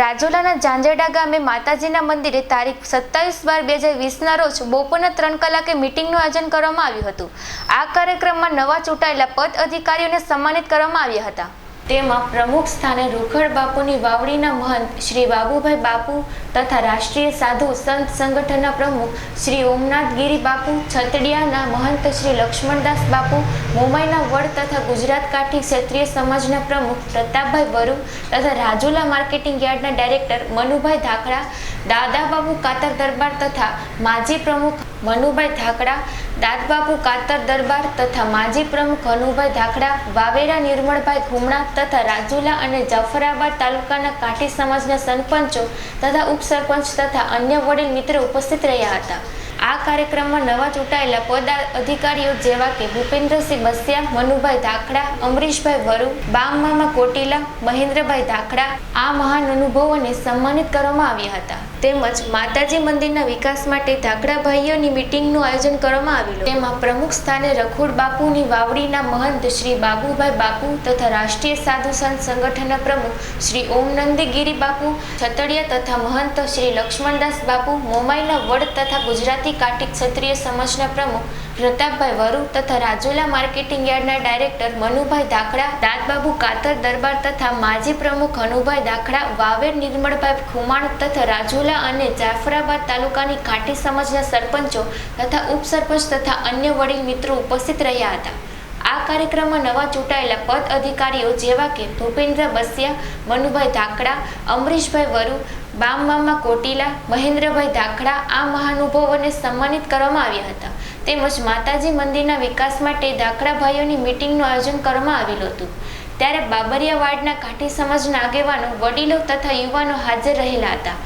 રાજુલાના ઝાંઝરડા ગામે માતાજીના મંદિરે તારીખ સત્તાવીસ બાર બે હજાર વીસના રોજ બપોરના ત્રણ કલાકે મિટિંગનું આયોજન કરવામાં આવ્યું હતું. આ કાર્યક્રમમાં નવા ચૂંટાયેલા પદ અધિકારીઓને સન્માનિત કરવામાં આવ્યા હતા. તેમાં પ્રમુખ સ્થાને રૂખડ બાપુની વાવડીના મહંત શ્રી બાબુભાઈ બાપુ તથા રાષ્ટ્રીય સાધુ સંત સંગઠનના પ્રમુખ શ્રી ઓમનાથ ગીરી બાપુ, છતડિયાના મહંત શ્રી લક્ષ્મણદાસ બાપુ, મુંબઈના વડ તથા ગુજરાત કાઠી ક્ષેત્રીય સમાજના પ્રમુખ પ્રતાપભાઈ વરુ તથા રાજુલા માર્કેટિંગ યાર્ડના ડાયરેક્ટર મનુભાઈ ધાકડા દાદાબાબુ કાતર દરબાર તથા માજી પ્રમુખ મનુભાઈ ધાકડા, દાદબાબુ કાતર દરબાર તથા માજી પ્રમુખ હનુભાઈ ધાકડા, વાવેરા નિર્મળભાઈ ઘુમણા તથા રાજુલા અને જાફરાબાદ તાલુકાના કાઠી સમાજના સરપંચો તથા ઉપસરપંચ તથા અન્ય વડીલ મિત્રો ઉપસ્થિત રહ્યા હતા. આ કાર્યક્રમમાં નવા ચૂંટાયેલા પદા અધિકારીઓ જેવા કે ભૂપેન્દ્રસિંહ બસિયા, મનુભાઈ ધાકડા, અમરીશભાઈ વરુ બામમામા કોટીલા, મહેન્દ્રભાઈ ધાકડા આ મહાન અનુભવોને સન્માનિત કરવામાં આવ્યા હતા. તેમજ માતાજી મંદિરના વિકાસ માટે ધાકડા ભાઈઓની મિટિંગનું આયોજન કરવામાં આવેલું. તેમાં પ્રમુખ સ્થાને રખુડ બાપુની વાવડીના મહંત શ્રી બાબુભાઈ બાપુ તથા રાષ્ટ્રીય સાધુ સંત સંગઠનના પ્રમુખ શ્રી ઓમ નંદીગીરી બાપુ, છતડિયા તથા મહંત શ્રી લક્ષ્મણદાસ બાપુ, મોમાઈના વડ તથા ગુજરાતી કાટિક ક્ષત્રિય સમાજના પ્રમુખ પ્રતાપભાઈ વરુ તથા રાજુલા માર્કેટિંગ યાર્ડના ડાયરેક્ટર મનુભાઈ ધાકડા, દાદબાબુ કાતર દરબાર તથા માજી પ્રમુખ હનુભાઈ ધાકડા, વાવેર નિર્મળભાઈ ખુમાણ તથા રાજુલા અને જાફરાબાદ તાલુકાની કાઠી સમાજના સરપંચો તથા ઉપસરપંચ તથા અન્ય વડીલ મિત્રો ઉપસ્થિત રહ્યા હતા. આ કાર્યક્રમમાં નવા ચૂંટાયેલા પદ અધિકારીઓ જેવા કે ભૂપેન્દ્ર બસિયા, મનુભાઈ ધાકડા, અમરીશભાઈ વરુ, બામમામા કોટીલા, મહેન્દ્રભાઈ ધાકડા આ મહાનુભાવોને સન્માનિત કરવામાં આવ્યા હતા. તેમજ માતાજી મંદિરના વિકાસ માટે ધાકડાભાઈઓની મિટિંગનું આયોજન કરવામાં આવેલું હતું. ત્યારે બાબરિયા વાર્ડના કાઠી સમાજના આગેવાનો, વડીલો તથા યુવાનો હાજર રહેલા હતા.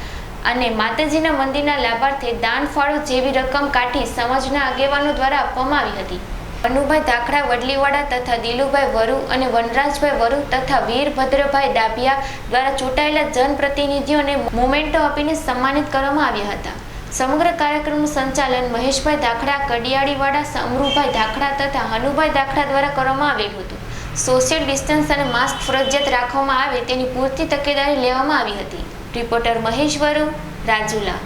અને માતાજીના મંદિરના લાભાર્થે દાન ફાળો જેવી રકમ કાઢી સમાજના આગેવાનો દ્વારા આપવામાં આવી હતી. અનુભાઈ ધાખડા વડલીવાડા તથા દિલુભાઈ વરુ અને વનરાજભાઈ વરુ તથા વીરભદ્રભાઈ ડાભિયા દ્વારા ચૂંટાયેલા જનપ્રતિનિધિઓને મોમેન્ટો આપીને સન્માનિત કરવામાં આવ્યા હતા. સમગ્ર કાર્યક્રમનું સંચાલન મહેશભાઈ ધાખડા કડિયાળીવાડા અમરુભાઈ ધાખડા તથા હનુભાઈ ધાખડા દ્વારા કરવામાં આવેલું હતું. સોશિયલ ડિસ્ટન્સ અને માસ્ક ફરજિયાત રાખવામાં આવે તેની પૂરતી તકેદારી લેવામાં આવી હતી. રિપોર્ટર મહેશ વરુ રાજુલા